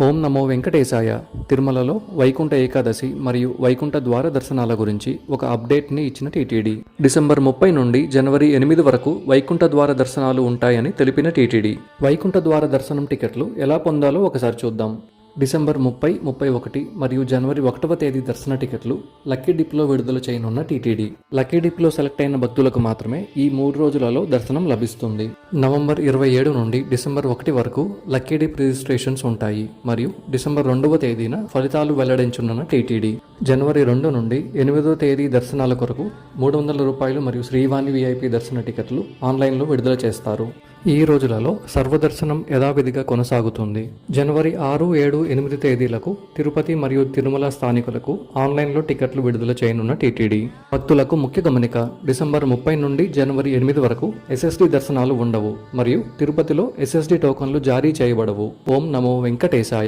ఓం నమో వెంకటేశాయ. తిరుమలలో వైకుంఠ ఏకాదశి మరియు వైకుంఠ ద్వార దర్శనాల గురించి ఒక అప్డేట్ని ఇచ్చిన టీటీడీ. డిసెంబర్ ముప్పై నుండి జనవరి ఎనిమిది వరకు వైకుంఠ ద్వార దర్శనాలు ఉంటాయని తెలిపిన టీటీడీ. వైకుంఠ ద్వార దర్శనం టికెట్లు ఎలా పొందాలో ఒకసారి చూద్దాం. డిసెంబర్ ముప్పై ముప్పై ఒకటి మరియు జనవరి ఒకటవ తేదీ దర్శన టికెట్లు లక్కీ డిప్లో విడుదల చేయనున్న టీటీడీ. లక్కీ డిప్లో సెలెక్ట్ అయిన భక్తులకు మాత్రమే ఈ మూడు రోజులలో దర్శనం లభిస్తుంది. నవంబర్ ఇరవై ఏడు నుండి డిసెంబర్ ఒకటి వరకు లక్కీ డిప్ రిజిస్ట్రేషన్స్ ఉంటాయి మరియు డిసెంబర్ రెండవ తేదీన ఫలితాలు వెల్లడించనున్న టీటీడీ. జనవరి రెండు నుండి ఎనిమిదో తేదీ దర్శనాల కొరకు మూడు వందల రూపాయలు మరియు శ్రీవాణి విఐపి దర్శన టికెట్లు ఆన్లైన్లో విడుదల చేస్తారు. ఈ రోజులలో సర్వదర్శనం యథావిధిగా కొనసాగుతుంది. జనవరి ఆరు ఏడు ఎనిమిది తేదీలకు తిరుపతి మరియు తిరుమల స్థానికులకు ఆన్లైన్లో టికెట్లు విడుదల చేయనున్న టీటీడీ. భక్తులకు ముఖ్య గమనిక డిసెంబర్ ముప్పై నుండి జనవరి ఎనిమిది వరకు ఎస్ఎస్డి దర్శనాలు ఉండవు మరియు తిరుపతిలో ఎస్ఎస్డి టోకన్లు జారీ చేయబడవు. ఓం నమో వెంకటేశాయ.